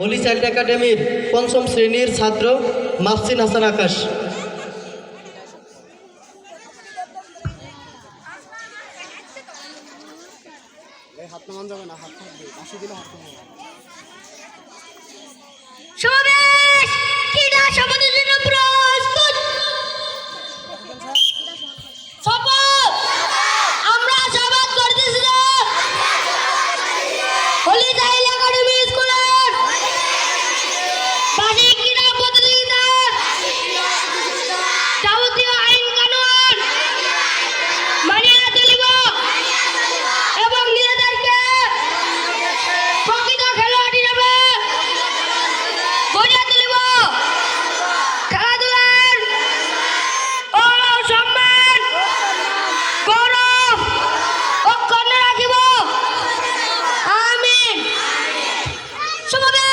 Holi child একাডেমির পঞ্চম শ্রেণির ছাত্র মাফসিন হাসান আকাশ। আমরা সবাই করতেছিলাম 什么病